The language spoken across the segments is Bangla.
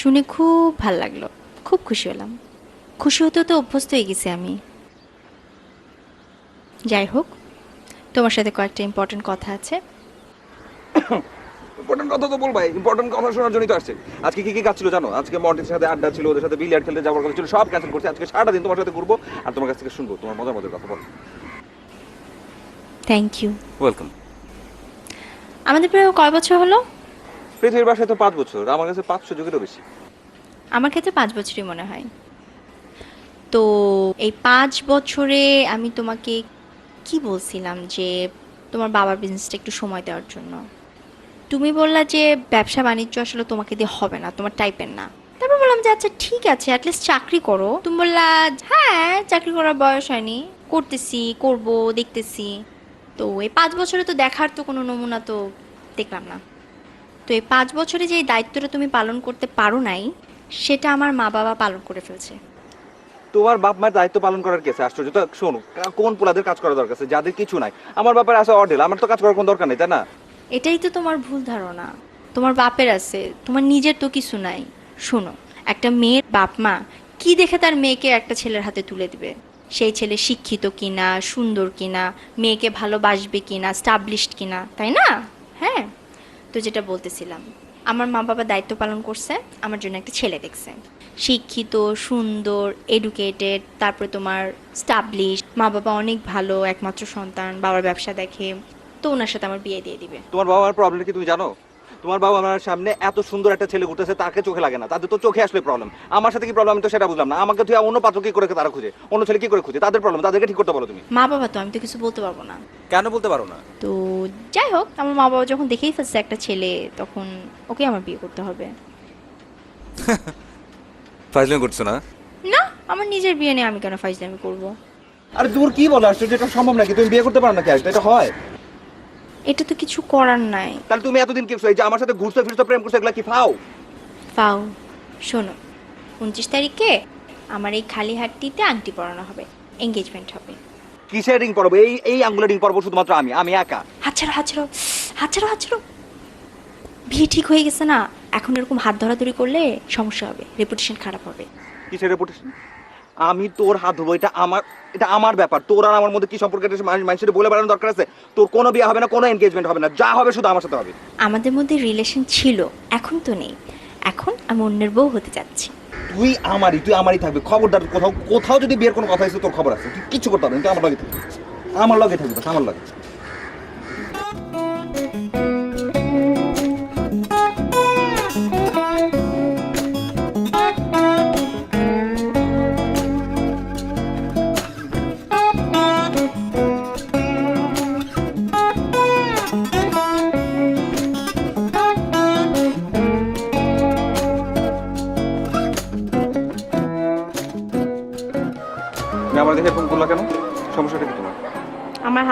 শুনে খুব ভালো লাগল। খুব খুশি হলাম। খুশি হতে তো অভ্যস্ত হয়ে গেছি আমি। যাই হোক তোমার সাথে কয়েকটা ইম্পর্টেন্ট কথা আছে। ইম্পর্টেন্ট কথা তো বলবাই। ইম্পর্টেন্ট কথা শোনার জন্যই তো আসছে। আজকে কি কি কাজ ছিল জানো? আজকে মন্টির সাথে আড্ডা ছিল ওদের সাথে বিলিয়ার্ড খেলতে যাওয়ার কথা ছিল সব ক্যান্সেল করছি। আজকে সারাটা দিন তোমার সাথে ঘুরবো আর তোমার কাছ থেকে শুনব। তোমার মজার মজার কথা বল। থ্যাংক ইউ ওয়েলকাম আমাদের প্রায় কয় বছর হলো? পৃথিবীর বাসায় তো পাঁচ বছর, আমার কাছে পাঁচশো যুগেরও বেশি। আমার ক্ষেত্রে পাঁচ বছরই মনে হয়। তো এই পাঁচ বছরে আমি তোমাকে কি বলছিলাম যে তোমার বাবার বিজনেসটা একটু সময় দেওয়ার জন্য? তুমি বললা যে ব্যবসা বাণিজ্য আসলে তোমাকে দিয়ে হবে না, তোমার টাইপের না। তারপর বললাম যে আচ্ছা ঠিক আছে অ্যাটলিস্ট চাকরি করো। তুমি বললা হ্যাঁ চাকরি করার বয়স হয়নি। করতেছি, করব, দেখতেছি। তো এই পাঁচ বছরে তো দেখার তো কোনো নমুনা তো দেখলাম না। তো এই পাঁচ বছরে যে দায়িত্বটা তুমি পালন করতে পারো নাই সেটা আমার মা বাবা পালন করে ফেলছে। তোমার বাপ মায়ের দায়িত্ব পালন করার কেসে আশ্চর্য। তো শোনো কোন পোলাদের কাজ করা দরকার আছে? যাদের কিছু নাই। আমার বাপের আছে অর্ডেল আমার তো কাজ করার কোনো দরকার নেই তাই না? এটাই তো তোমার ভুল ধারণা। তোমার বাপের আছে তোমার নিজের তো কিছু নাই। শোনো একটা মেয়ের বাপ মা কি দেখে তার মেয়েকে একটা ছেলের হাতে তুলে দিবে? সেই ছেলে শিক্ষিত কিনা সুন্দর কিনা মেয়েকে ভালোবাসবে কিনা স্টাবলিশড কিনা তাই না? হ্যাঁ? তো যেটা বলতেছিলাম, আমার মা বাবা দায়িত্ব পালন করছে, আমার জন্য একটা ছেলে দেখছে। শিক্ষিত, সুন্দর এডুকেটেড তারপরে তোমার স্টাবলিশ মা বাবা অনেক ভালো, একমাত্র সন্তান, বাবার ব্যবসা দেখে, তো ওনার সাথে আমার বিয়ে দিয়ে দিবে। তোমার বাবার প্রবলেম কি তুমি জানো? তোমার বাবা আমার সামনে এত সুন্দর একটা ছেলে ঘুরতেছে তাকে চোখে লাগে না। তাদের তো চোখে আসলে প্রবলেম আমার সাথে কি প্রবলেম আমি তো সেটা বুঝলাম না। আমাকে তুই অন্য পাত্র কি করে তারা খুঁজে? অন্য ছেলে কি করে খুঁজে? তাদের প্রবলেম তাদেরকে ঠিক করতে বলো তুমি। মা বাবা তো আমি তো কিছু বলতে পারব না। কেন বলতে পারো না? তো যাই হোক আমার মা বাবা যখন দেখেই ফেলছে একটা ছেলে তখন ওকে আমার বিয়ে করতে হবে। ফাইজলিং করছ না? না আমার নিজের বিয়ে নিয়ে আমি কেন ফাইজলামি করব? আরে দূর কি বলো আশ্চর্য এটা সম্ভব নাকি? তুমি বিয়ে করতে পারো নাকি? আজকে এটা হয়। এটা তো কিছু করার নাই। তাহলে তুমি এতদিন কি এই যে আমার সাথে ঘুরতে ফিরতে প্রেম করছ এগুলা কি ফাও? পাও শোনো উনত্রিশ তারিখে আমার এই খালি হাটটিতে আংটি পরানো হবে এঙ্গেজমেন্ট হবে। কিসের রিং পরবো? এই এই আঙ্গুলের রিং পরবো শুধুমাত্র আমি আমি একা। হাত ছাড়ো হাত ছাড়ো হাত ছাড়ো হাত ছাড়ো বিয়ে ঠিক হয়ে গেছে না এখন এরকম হাত ধরাধরি করলে সমস্যা হবে রেপুটেশন খারাপ হবে। কিসের রেপুটেশন আমি তোর হাত ধরবো এটা আমার এটা আমার ব্যাপার। তোর আর আমার মধ্যে কি সম্পর্ক এটা মানুষ- মানুষের বলে বেড়ানোর দরকার আছে? তোর কোনো বিয়ে হবে না কোনো এনগেজমেন্ট হবে না যা হবে শুধু আমার সাথে হবে। আমাদের মধ্যে রিলেশন ছিল এখন তো নেই। এখন আমি অন্যের বউ হতে যাচ্ছি। তুই আমারই তুই আমারই থাকবে। খবরদার কোথাও কোথাও যদি বিয়ের কোনো কথা এসে তোর খবর আছে। তুই কিছু করতে হবে না, তুই আমার লগে থাকবি। আমার লগে থাকবি আমার লগে।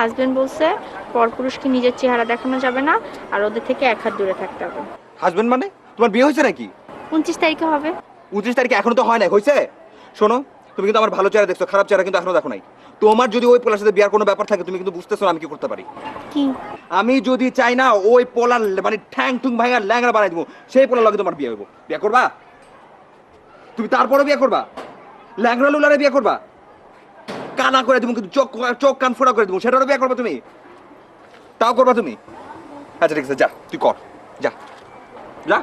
হাজবেন্ড বলছে পরপুরুষকে নিজের চেহারা দেখানো যাবে না আর ওদের থেকে এক হাত দূরে থাকতে হবে। হাজবেন্ড মানে? তোমার বিয়ে হয়েছে নাকি? উনত্রিশ তারিখে হবে। উনত্রিশ তারিখে এখনও তো হয় নাই হয়েছে? শোনো তুমি কিন্তু আমার ভালো চেহারা দেখছ খারাপ চেহারা কিন্তু এখনও দেখো নাই। তোমার যদি ওই পোলার সাথে বিয়ার কোনো ব্যাপার থাকে তুমি কিন্তু বুঝতেছো না আমি কি করতে পারি। কি? আমি যদি চাই না ওই পোলার মানে ঠ্যাং টুং ভাঙা ল্যাংড়া বানাই দিব সেই পোলার লগে তোমার বিয়ে হইব। বিয়ে করবা? তুমি তারপরে বিয়ে করবা? ল্যাংড়া লুলারে বিয়ে করবা? কানা করে দেবো, কিন্তু চোখ চোখ কান ফোড়া করে দেবো। সেটারও বিয়ে করবা তুমি? তাও করবা তুমি? আচ্ছা ঠিক আছে, যা, তুই কর। যা। যা।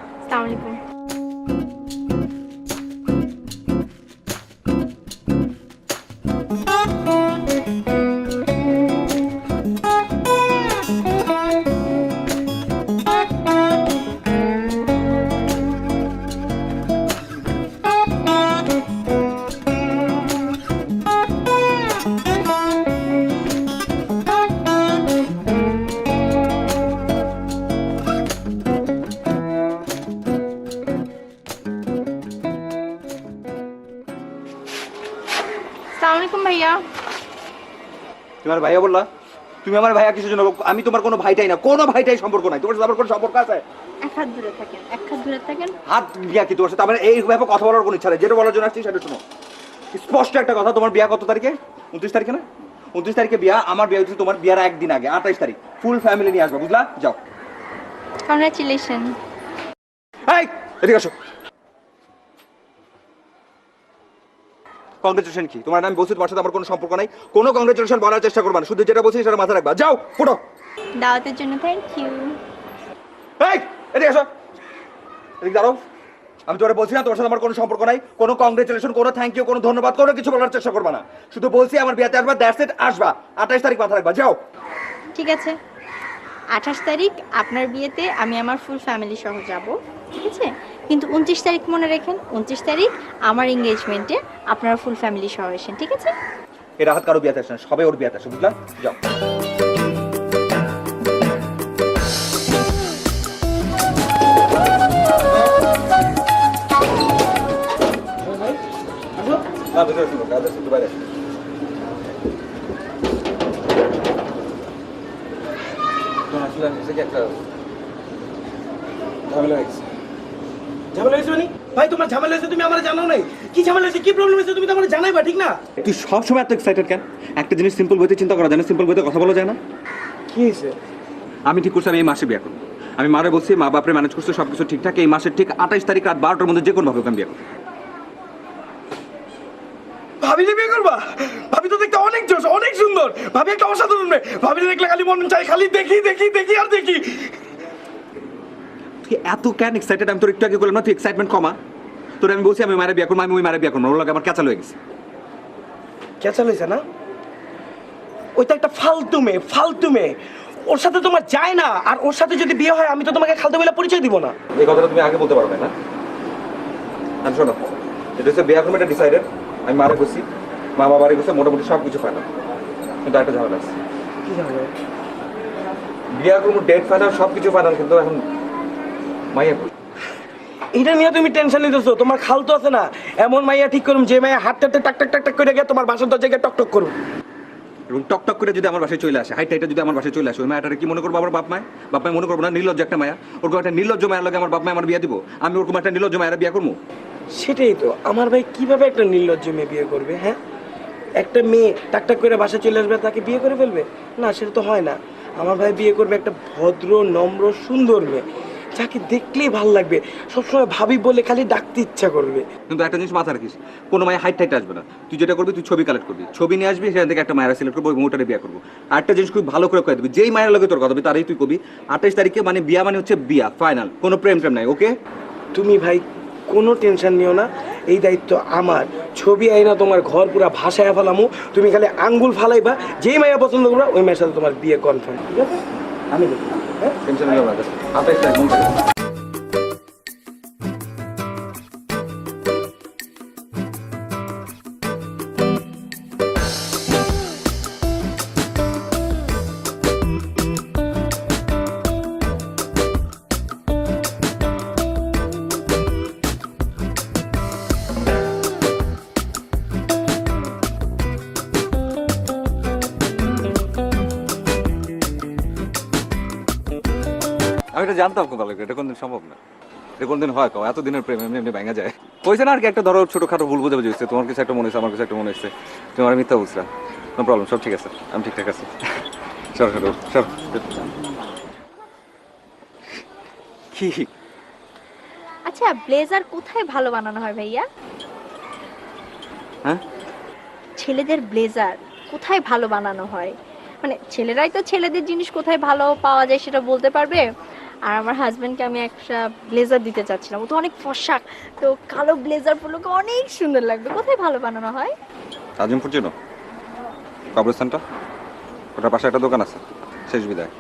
তুমি আমার ভাইয়া বললা তুমি আমার ভাইয়া কিছু জন্য? আমি তোমার কোনো ভাইটাই না কোনো ভাইটাই সম্পর্ক নাই। তোমার সাথে আমার কোনো সম্পর্ক আছে? এক হাত দূরে থাকেন এক হাত দূরে থাকেন। হাত বিয়া কি তোমার সাথে? আমার এই ব্যাপারে কথা বলার কোনো ইচ্ছা নেই। যেটা বলার জন্য আসছি সেটা শোনো। স্পষ্ট একটা কথা তোমার বিয়া কত তারিখে? উনত্রিশ তারিখে না? উনত্রিশ তারিখে বিয়া আমার বিয়া হচ্ছে তোমার বিয়ার একদিন আগে আঠাইশ তারিখ। ফুল ফ্যামিলি নিয়ে আসবে বুঝলা? যাও। কংগ্রাচুলেশন এই এদিকে আসো। কংগ্রেচুলেশন কি? তোমার আমি বলছি তোমার সাথে আমার কোনো সম্পর্ক নাই। কোনো কংগ্রেচুলেশন বলার চেষ্টা করবা না। শুধু যেটা বলছি সেটা মাথায় রাখবা। যাও ফুটো। দাওয়াতের জন্য থ্যাংক ইউ এই এদিকে এসো এদিকে দাঁড়াও। আমি তোমার বলছি না তোমার সাথে আমার কোনো সম্পর্ক নাই। কোনো কংগ্রেচুলেশন কোনো থ্যাংক ইউ কোনো ধন্যবাদ কোনো কিছু বলার চেষ্টা করবা না। শুধু বলছি আমার বিয়েতে আসবা দ্যাটস ইট আসবা। আঠাশ তারিখ মাথা রাখবা। যাও। ঠিক আছে। আঠাশ তারিখ আপনার বিয়েতে আমি আমার ফুল ফ্যামিলি সহ যাব। ঠিক আছে? কিন্তু উনত্রিশ তারিখ মনে রাখেন, উনত্রিশ তারিখ আমার এঙ্গেজমেন্টে আপনারা ফুল ফ্যামিলি সহ এসেন ঠিক আছে? এটা হাত কারও বিয়েতে আসে না সবাই ওর বিয়েতে আসে, বুঝলা? যাও। হয়েছে ঝামেলা হয়ে গেছে। ঝামেলা হয়েছে মানে? ভাই তোমার ঝামেলা হয়েছে তুমি আমার নাই। কি ঝামেলা হয়েছে? কি প্রবলেম হয়েছে? তুমি তো আমার জানাইবা ঠিক না? তুই সবসময় এত এক্সাইটেড কেন? একটা জিনিস সিম্পল বইতে চিন্তা করা যায় না সিম্পল বইতে কথা বলা যায় না। কি হয়েছে? আমি ঠিক করছি আমি এই মাসে বিয়ে করব। আমি মারে বলছি মা বাপরে ম্যানেজ করছে সব কিছু ঠিকঠাক এই মাসের ঠিক আঠাইশ তারিখ রাত বারোটার মধ্যে যে কোনো ভাবে বিয়ে করব। ভাবি যে বিয়ে করবা? ভাবি তো দেখতে অনেক জোশ অনেক সুন্দর। ভাবি একটা অসাধারণ মেয়ে। ভাবি দেখলে খালি মন চাই খালি দেখি দেখি দেখি আর দেখি। তুই এত কেন এক্সাইটেড আমি তোর একটু আগে বললাম না তুই এক্সাইটমেন্ট কমা। তোর আমি বলছি আমি মারে বিয়ে করব আমি ওই মারে বিয়ে করব ওর লাগে আমার ক্যাচাল হয়ে গেছে। কেঁচা লইছে না? ওইটা একটা ফালতু মেয়ে ফালতু মেয়ে। ওর সাথে তোমার যায় না আর ওর সাথে যদি বিয়ে হয় আমি তো তোমাকে খালতে বেলা পরিচয় দিব না। এই কথাটা তুমি আগে বলতে পারবে না। আমি শোনো এটা হচ্ছে বিয়ে করব এটা ডিসাইডেড আমি মারে বসছি মা বাবারে গেছে মোটামুটি সব কিছু ফাইনাল কিন্তু একটা ঝামেলা আছে। কি জানো বিয়ে করব ডেট ফাইনাল সব কিছু ফাইনাল কিন্তু এখন মাইয়া কই? এটা নিয়ে তুমি টেনশন নিতেছো তোমার খালতো আছে না। এমন মাইয়া ঠিক করুম যে মাইয়া হাত টাতে টাক টাক টাক টাক করে গিয়ে তোমার বাসার দরজায় গিয়ে টক টক করুম। এবং টক টক করে যদি আমার বাসায় চলে আসে হাইট হাইটে যদি আমার বাসায় চলে আসে ওই মায়াটারে কি মনে করব আমার বাপ মায় বাপ মায় মনে করব না নির্লজ্জ একটা মায়া। ওরকম একটা নির্লজ্জ মায়ের লাগে আমার বাপ মায় আমার বিয়ে দিব। আমি ওরকম একটা নির্লজ্জ মায়ের বিয়ে করব? সেটাই তো। আমার ভাই কীভাবে একটা নির্লজ্জ মেয়ে বিয়ে করবে হ্যাঁ? একটা মেয়ে টাক টাক করে বাসা চলে আসবে তাকে বিয়ে করে ফেলবে? না সেটা তো হয় না। আমার ভাই বিয়ে করবে একটা ভদ্র নম্র সুন্দর মেয়ে। যাকে দেখলেই ভালো লাগবে। সবসময় ভাবি বলে খালি ডাকতে ইচ্ছা করবে। কিন্তু একটা জিনিস মাথা রাখিস কোনো মায়ের হাইট হাইট আসবে না। তুই যেটা করবি তুই ছবি কালেক্ট করবি। ছবি নিয়ে আসবি সেখান থেকে একটা মায়ের সিলেক্ট করব ওটারে বিয়ে করব। আর একটা জিনিস খুব ভালো করে কয়ে দিবি যেই মায়ের লগে তোর কথা হবে তারই তুই কবি। আঠাইশ তারিখে মানে বিয়া মানে হচ্ছে বিয়া ফাইনাল কোনো প্রেম প্রেম নাই ওকে তুমি ভাই কোনো টেনশন নিও না। এই দায়িত্ব আমার। ছবি আইনা তোমার ঘর পুরা ভাসায় ফেলামু। তুমি খালি আঙ্গুল ফালাইবা যেই মায়া পছন্দ করবা ওই মায়ের সাথে তোমার বিয়ে কনফার্ম ঠিক আছে? আমি দেখি আমি এটা জানতাম খুব ভালো করে, এটা কোনদিন সম্ভব না। এটা কোনদিন হয় কাউ এতদিনের প্রেম এমনি এমনি ভেঙে যায়। হয়েছে না আর কি একটা ধরো ছোটখাটো ভুল বুঝে বুঝেছে তোমার কিছু একটা মনে হয়েছে আমার কিছু একটা মনে হয়েছে তোমার মিথ্যা বুঝলাম নো প্রবলেম সব ঠিক আছে আমি ঠিকঠাক আছি। কি? আচ্ছা ব্লেজার কোথায় ভালো বানানো হয় ভাইয়া? হ্যাঁ? ছেলেদের ব্লেজার কোথায় ভালো বানানো হয়? মানে ছেলেরাই তো ছেলেদের জিনিস কোথায় ভালো পাওয়া যায় সেটা বলতে পারবে? আর আমার হাজব্যান্ডকে আমি একটা ব্লেজার দিতে চাচ্ছিলাম। ও তো অনেক পোশাক তো কালো ব্লেজার পরলে অনেক সুন্দর লাগবে। কোথায় ভালো বানানো হয়? আজিমপুর চিনো? কবরস্থানটা? ওটার পাশে একটা দোকান আছে শেষ বিদায়।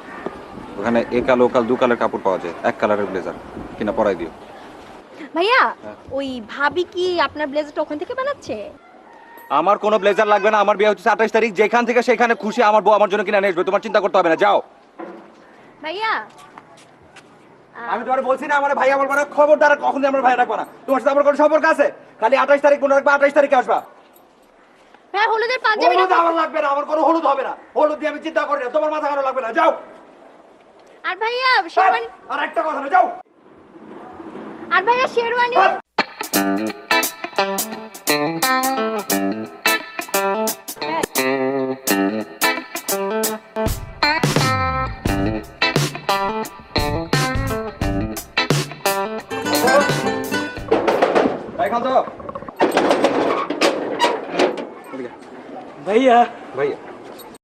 ওখানে এ কালো কাল দু কালার কাপড় পাওয়া যায় এক কালারের ব্লেজার কিনা পরাই দিও। ভাইয়া হ্যাঁ। ওই ভাবি কি আপনার ব্লেজারটা ওখান থেকে বানাচ্ছে? আমার কোনো ব্লেজার লাগবে না আমার বিয়ে হচ্ছে আঠাশ তারিখ যেখান থেকে সেখানে খুশি আমার বউ আমার জন্য কিনে নিয়ে আসবে তোমার চিন্তা করতে হবে না যাও। ভাইয়া আমি তোমার বলছি না আমার ভাইয়া বলব না খবরদার কখনই আমার ভাই রাখব না। তোমার সাথে আমার কোনো সম্পর্ক আছে? খালি আঠাশ তারিখ মনে রাখবা আঠাশ তারিখে আসবা। হ্যাঁ হলুদের পাঞ্জাবি হলুদ আমার লাগবে না আমার কোনো হলুদ হবে না। হলুদ দিয়ে আমি চিন্তা করি না তোমার মাথা খারাপ লাগবে না যাও। আর ভাইয়া শেরওয়ানি আর একটা কথা না যাও। আর ভাইয়া শেরওয়ানি